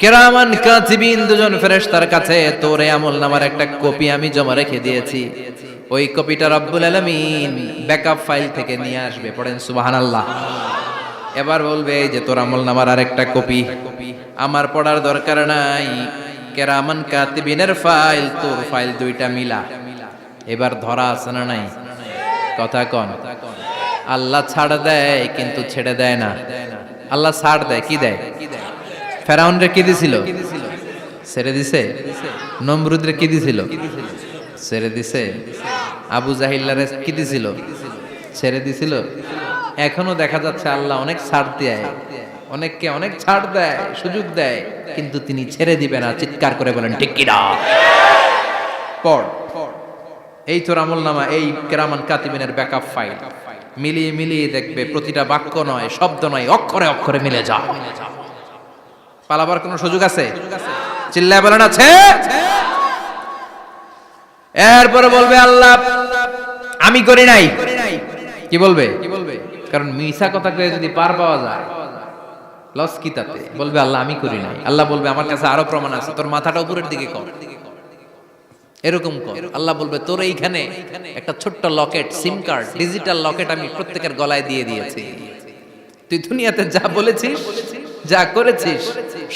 কেরামান কাতিবিন দুজন ফেরেশতার কাছে তোর আমল নামার একটা কপি আমি জমা রেখে দিয়েছি। ওই কপিটা রব্বুল ব্যাকআপ ফাইল থেকে নিয়ে আসবে, পড়েন এবার বলবে যে তোর আমল নামার আরেকটা কপি, আমার পড়ার দরকার নাই। কেরামান কাতিবিনের ফাইল, তোর ফাইল দুইটা মিলা। এবার ধরা আছে না নাই? কথা কন। আল্লাহ ছাড় দেয়, কিন্তু ছেড়ে দেয় না। আল্লাহ ছাড় দেয়, কি দেয়? ফেরাউন রে কি দিছিল? ছেড়ে দিছে। নমরুদ রে কি দিছিল? ছেড়ে দিছে। আবু জাহিল্লারে কি দিছিল? ছেড়ে দিছিল। এখনও দেখা যাচ্ছে আল্লাহ অনেক ছাড় দেয়। অনেককে অনেক ছাড় দেয়, সুযোগ দেয়, কিন্তু তিনি ছেড়ে দিবে না। চিৎকার করে বলেন, ঠিক কিনা? পড় এই তোর আমল নামা, এই কেরামান কাতিবিনের ব্যাকআপ ফাইল মিলিয়ে মিলিয়ে দেখবে, প্রতিটা বাক্য নয়, শব্দ নয়, অক্ষরে অক্ষরে মিলে যা পালাবার কোনো সুযোগ আছে? চিল্লায় বলেন, আছে। এরপরে বলবে, আল্লাহ, আমি করি নাই। কি বলবে? কি বলবে কারণ মিশা কথা কয়ে যদি পার পাওয়া যায়, লস কি তাতে? বলবে, আল্লাহ, আমি করি নাই। আল্লাহ বলবে, আমার কাছে আরও প্রমাণ আছে, তোর মাথাটা উপরের দিকে কর। এরকম কর। আল্লাহ বলবে, তোর এইখানে একটা ছোট্ট locket SIM card digital locket আমি প্রত্যেকের গলায় দিয়ে দিয়েছি। তুই দুনিয়াতে যা বলেছিস, যা করেছিস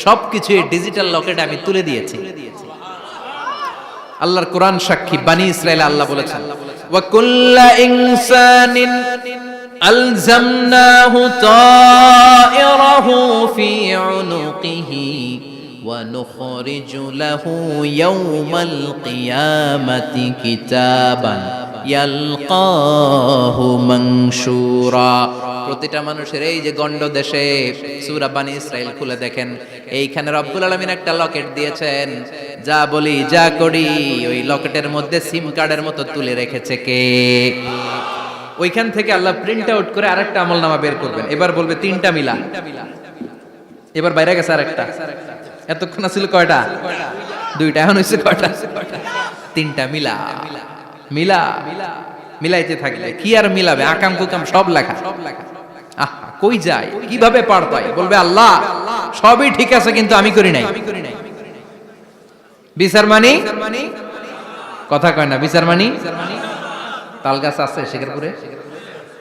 সবকিছু এই ডিজিটাল লকেটে আমি তুলে দিয়েছি। আল্লাহর কোরআন সাক্ষী, বানি ইসরায়েল আল্লাহ বলেছেন, ওয়া কুল্লা ইনসানিন আলজামনাহু তায়রাহু ফি উনুকিহি। ونخرج له يوم القيامة كتابا يلقاه منشورا প্রতিটা মানুষের এই যে গন্ড দেশে সূরা বানি ইসরাইল খুলে দেখেন এইখানে রব্বুল আলামিন একটা লকেট দিয়েছেন যা বলি যা করি ওই লকেটের মধ্যে সিম কার্ডের মতো তুলে রেখেছে কে ওইখান থেকে আল্লাহ প্রিন্ট আউট করে আরেকটা আমল নামা বের করবেন এবার বলবে তিনটা মিলা এবার বাইরে গেছে আরেকটা এতক্ষণ ছিল কয়টা? দুইটা, এখন হয়েছে কয়টা? তিনটা, মিলা। মিলা, মিলাইতে থাকলে কি আর মিলাবে? আকাম কুকাম সব লেখা। আহা, কই যায়? কীভাবে পার পায়? বলবে আল্লাহ, সবই ঠিক আছে, কিন্তু আমি করি নাই। বিচার মানি? কথা কয় না, বিচার মানি? তাল গাছ আছে শেখরপুরে?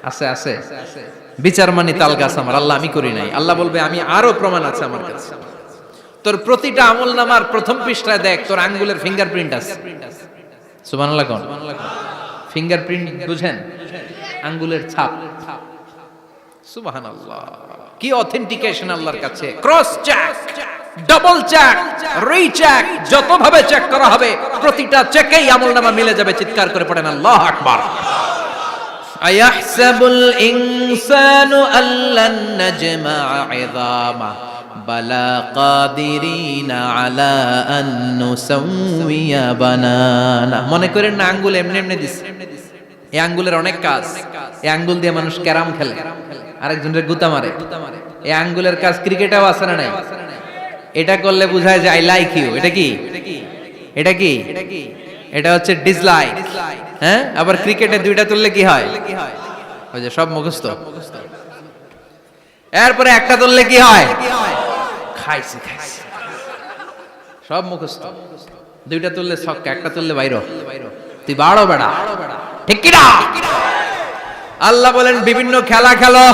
আছে আছে। বিচার মানি তাল গাছ আমার। আল্লাহ, আমি করি নাই। আল্লাহ বলবে, আমি আরও প্রমাণ আছে আমার কাছে। তোর প্রতিটা আমল নামার প্রথম পৃষ্ঠায় দেখ, তোর আঙ্গুলের ফিঙ্গারপ্রিন্ট আছে। ফিঙ্গারপ্রিন্ট বুঝেন? আঙ্গুলের ছাপ। সুবহানাল্লাহ। কি অথেন্টিকেশন আল্লাহর কাছে? Cross check double check check করা হবে, প্রতিটা চেকেই আমলনামা মিলে যাবে, চিৎকার করে পড়েন আল্লাহু আকবার। আয়াহসাবুল ইনসানু আল্লান নাজমা ইযামা بلا قادرين على أن نسوي بنانا মনে করেন না, আঙ্গুল এমনি এমনি দিছে। এই আঙ্গুলের অনেক কাজ। এই আঙ্গুল দিয়ে মানুষ ক্যারাম খেলে। আরেকজনের গুতা মারে। এই আঙ্গুলের কাজ ক্রিকেটেও আছে না নাই? এটা করলে বোঝায় যে, আই লাইক ইউ। এটা কি? এটা কি? এটা হচ্ছে ডিসলাইক। হ্যাঁ? আবার ক্রিকেটে দুইটা তুললে কি হয়? ওই যে সব মুখস্থ। এরপরে একটা তুললে কি হয়? খাইছে খাইছে। সব মুখস্থ। দুইটা তুললে ছক্কা, একটা তুললে বাইর তুই বাড়ো বেড়া। ঠিক কিনা? আল্লাহ বলেন, বিভিন্ন খেলা খেলো,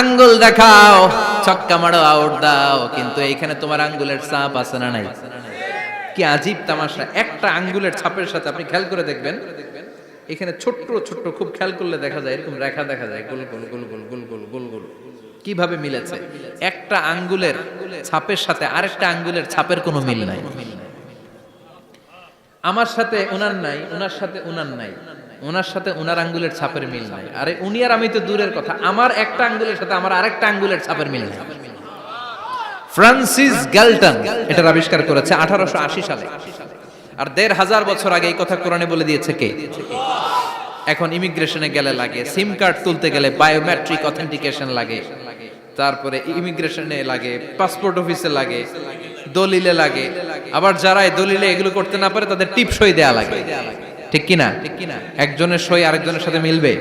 আঙ্গুল দেখাও, ছক্কা মারো আউট দাও। কিন্তু এইখানে তোমার আঙ্গুলের চাপ আছে না নাই? কি আজীব তামাশা। একটা আঙ্গুলের ছাপের সাথে আপনি খেয়াল করে দেখবেন, এখানে ছোট্ট ছোট্ট খুব খেয়াল করলে দেখা যায়, এরকম রেখা দেখা যায়, গোল গোল গোল গোল গোল গোল গোল গোল। কীভাবে মিলেছে? একটা আঙ্গুলের ছাপের সাথে আরেকটা আঙ্গুলের ছাপের কোনো মিল নাই। আমার সাথে ওনার নাই ওনার সাথে ওনার নাই ওনার সাথে ওনার আঙ্গুলের ছাপের মিল নাই। আরে উনি আর আমি তো দূরের কথা, আমার একটা আঙ্গুলের সাথে আমার আরেকটা আঙ্গুলের ছাপের মিল নাই। ফ্রান্সিস গ্যালটন এটার আবিষ্কার করেছে আঠারোশো আশি সালে। আর দেড় হাজার বছর আগে এই কথা কোরআনে বলে দিয়েছে কে? এখন ইমিগ্রেশনে গেলে লাগে, সিম কার্ড তুলতে গেলে বায়োমেট্রিক অথেন্টিকেশন লাগে। তারপরে ইমিগ্রেশনে লাগে, পাসপোর্ট অফিসে লাগে, দলিলে লাগে। আবার যারা দলিলে এগুলো করতে না পারে, তাদের টিপসই দেয়া লাগে। ঠিক কি না একজনের সই আরেকজনের সাথে মিলবে।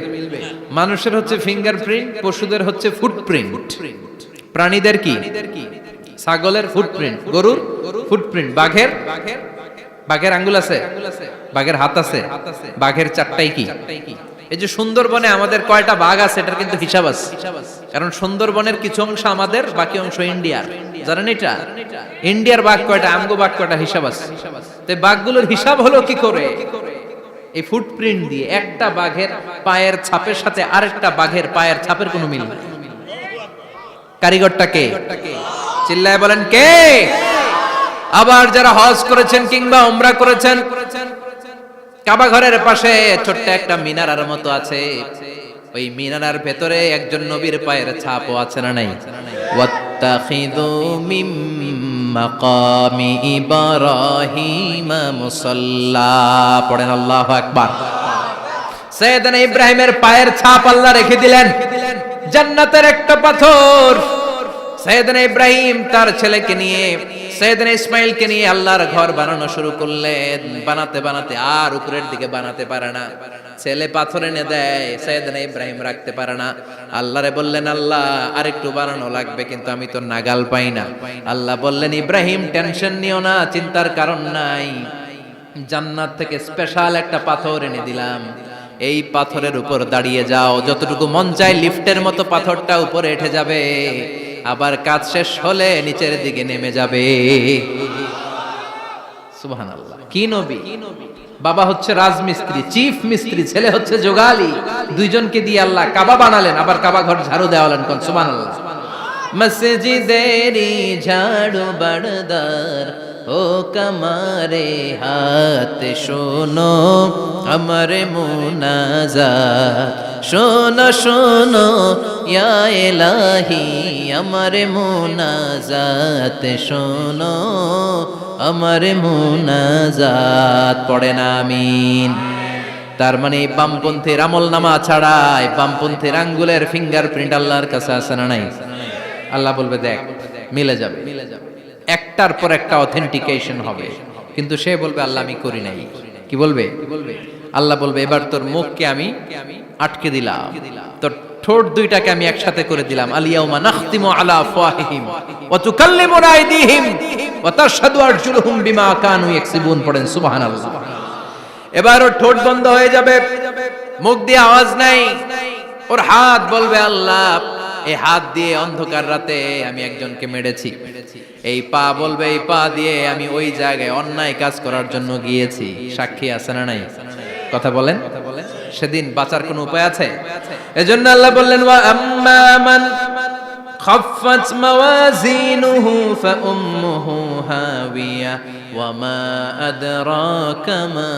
মানুষের হচ্ছে ফিঙ্গারপ্রিন্ট পশুদের হচ্ছে ফুটপ্রিন্ট প্রাণীদের কি? ছাগলের ফুটপ্রিন্ট গরুর ফুটপ্রিন্ট বাঘের? বাঘের আঙ্গুল আছে? বাঘের হাত আছে? বাঘের চারটাই কি? এই যে সুন্দরবনে আমাদের কয়টা বাঘ আছে, এটার কিন্তু হিসাব আছে। কারণ সুন্দরবনের কিছু অংশ আমাদের, বাকি অংশ ইন্ডিয়ার। জানেন এটা? ইন্ডিয়ার বাঘ কয়টা, আমগো বাঘ কয়টা হিসাব আছে। তো বাঘগুলোর হিসাব হলো কি করে? এই ফুটপ্রিন্ট দিয়ে একটা বাঘের পায়ের ছাপের সাথে আরেকটা বাঘের পায়ের ছাপের কোনো মিল নেই। কারিগরটা কে? চিল্লায় বলেন কে? আবার যারা হজ করেছেন কিংবা উমরা করেছেন কাবা ঘরের পাশে ছোট্ট একটা মিনারার মতো আছে। ওই মিনারার ভেতরে একজন নবীর পায়ের ছাপও আছে না নাই? ওয়াত্তাখিযু মিম মাকামি ইব্রাহিম মুসাল্লা। পড়েন আল্লাহু আকবার। সৈয়দনা ইব্রাহিমের পায়ের ছাপ আল্লাহ রেখে দিলেন। জান্নাতের একটা পাথর। সৈয়দনা ইব্রাহিম তার ছেলেকে নিয়ে সৈয়দনা ইসমাইলকে নিয়ে আল্লাহর ঘর বানানো শুরু করলেন। বানাতে বানাতে আর উপরের দিকে বানাতে পারে না। ছেলে পাথর এনে দেয়, সৈয়দনা ইব্রাহিম রাখতে পারে না। আল্লাহরে বললেন, আল্লাহ, আরেকটু বানানো লাগবে, কিন্তু আমি তো নাগাল পাই না। আল্লাহ বললেন, ইব্রাহিম, টেনশন নিও না, চিন্তার কারণ নাই। জান্নাত থেকে স্পেশাল একটা পাথর এনে দিলাম। এই পাথরের উপর দাঁড়িয়ে যাও। যতটুকু মন চায়, লিফটের মতো পাথরটা উপরে উঠে যাবে। আবার কাজ শেষ হলে নিচের দিকে নেমে যাবে। সুবহানাল্লাহ। কি নবী? বাবা হচ্ছে রাজমিস্ত্রি, চিফ মিস্ত্রি, ছেলে হচ্ছে যোগালি। দুইজনকে দিয়ে আল্লাহ কাবা বানালেন, আবার কাবা ঘর ঝাড়ু দেওয়ালেন কোন? সুবহানাল্লাহ। মসজিদেরি ঝাড়ু বড়দার ও কমারে হাত শোনো, আমার মুনাজাত। শোনো শোনো ইয়া এলাহি আমার মুনাজাত শোনো, আমার মুনাজাত পড়ে না আমিন। তার মানে বামপন্থীর আমল নামা ছাড়াই বামপন্থীর আঙ্গুলের ফিঙ্গারপ্রিন্ট আল্লাহর কাছে আছে না নাই? আল্লাহ বলবে, দেখ, মিলে যাবে। একটার পর একটা অথেন্টিকেশন হবে। কিন্তু সে বলবে, আল্লাহ আমি করি নাই। কি বলবে? আল্লাহ বলবে, এবার তোর মুখকে আমি আটকে দিলাম। তোর ঠোঁট দুইটাকে আমি একসাথে করে দিলাম। আলিয়াউমা নাখতিমু আলা ওয়া আইদিহিম ওয়া তাশহাদু আরজুলুহুম বিমা কানু ইয়াকসিবুন। পড়েন, সুবহানাল্লাহ। এবার ওর ঠোঁট বন্ধ হয়ে যাবে। মুখ দিয়ে আওয়াজ নাই। ওর হাত বলবে, আল্লাহ এই হাত দিয়ে অন্ধকার রাতে আমি একজনকে মেরেছি। এই পা বলবে, এই পা দিয়ে আমি ওই জায়গায় অন্যায় কাজ করার জন্য গিয়েছি। সাক্ষী আছে না নাই? কথা বলেন? সেদিন বাঁচার কোনো উপায় আছে? এজন্য আল্লাহ বললেন, ওয়া আম্মা মান খাফাত মাওয়াজিনুহু ফাউম্মুহু হাওিয়া ওয়া মা আদরাকা মা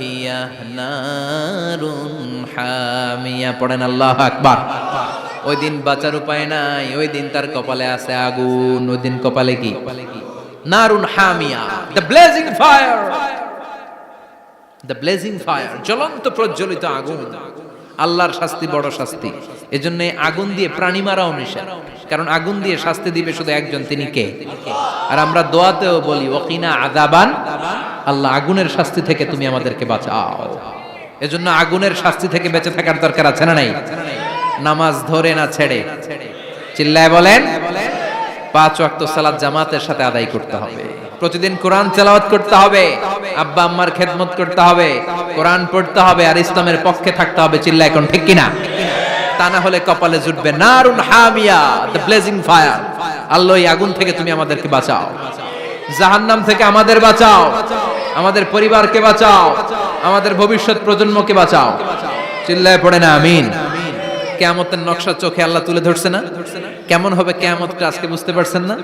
হিয়া নারুন হামিয়া। পড়েন, আল্লাহু আকবার। ওই দিন বাঁচার উপায় নাই, ওই দিন তার কপালে আছে আগুন, ওই দিন কপালে কি? নারুন হামিয়া। The blazing fire the blazing fire জ্বলন্ত প্রজ্বলিত আগুন। আল্লাহর শাস্তি বড় শাস্তি। এজন্য আগুন দিয়ে প্রাণী মারাও নিষেধ। কারণ আগুন দিয়ে শাস্তি দিবে শুধু একজন, তিনি কে? আর আমরা দোয়াতেও বলি ওকিনা আদাবান আল্লাহ আগুনের শাস্তি থেকে তুমি আমাদেরকে বাঁচাও। এজন্য আগুনের শাস্তি থেকে বেঁচে থাকার দরকার আছে না নাই? নামাজ ধরে না ছেড়ে। চিল্লায় বলেন বলেন পাঁচ ওয়াক্ত সালাত জামাতের সাথে আদায় করতে হবে। প্রতিদিন কোরআন তেলাওয়াত করতে হবে, আব্বা আম্মার খেদমত করতে হবে, কোরআন পড়তে হবে আর ইসলামের পক্ষে থাকতে হবে, চিল্লা এখন, ঠিক কিনা? তা না হলে কপালে জুটবে নারুন হামিয়া দ্য ব্লেজিং ফায়ার আল্লাহ এই আগুন থেকে তুমি আমাদেরকে বাঁচাও। জাহান্নাম থেকে আমাদের বাঁচাও। আমাদের পরিবারকে বাঁচাও। আমাদের ভবিষ্যৎ প্রজন্মকে বাঁচাও। চিল্লায় পড়ে না, আমিন। কেয়ামতের নকশা চোখে আল্লাহ তুলে ধরছে না? কেমন হবে কেয়ামতটা আজকে বুঝতে পারছেন না?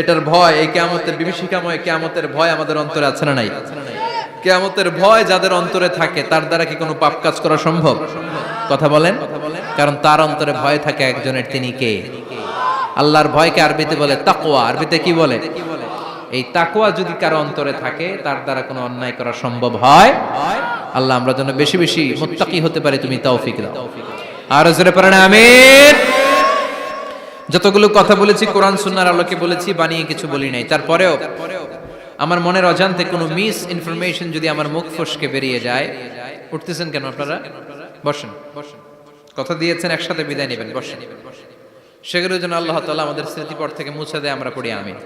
এটার ভয়, এই কেয়ামতের বিভীষিকাময় কেয়ামতের ভয় আমাদের অন্তরে আছে না নাই? কেয়ামতের ভয় যাদের অন্তরে থাকে, তার দ্বারা কি কোনো পাপ কাজ করা সম্ভব? কথা বলেন? কারণ তার অন্তরে ভয় থাকে একজনের, তিনি কে? আল্লাহর ভয়কে আরবিতে বলে তাকওয়া। আরবিতে কি বলে? এই তাকওয়া যদি কারও অন্তরে থাকে, তার দ্বারা কোনো অন্যায় করা সম্ভব হয়? আল্লাহ আমরা যেন বেশি বেশি মুত্তাকি হতে পারি, তুমি তৌফিক দাও। আর জোরে যতগুলো কথা বলেছি, কোরআন, সুন্নাহর আলোকে বলেছি, বানিয়ে কিছু বলি নাই। তারপরেও আমার মনের অজান্তে কোনো মিস ইনফরমেশন যদি আমার মুখ ফসকে বেরিয়ে যায়, উঠতেছেন কেন আপনারা? বসেন। কথা দিয়েছেন, একসাথে বিদায় নেবেন, বসেন। সেগুলোর জন্য আল্লাহ তাআলা আমাদের স্মৃতিপট থেকে মুছে দেয়, আমরা পড়ি, আমিন।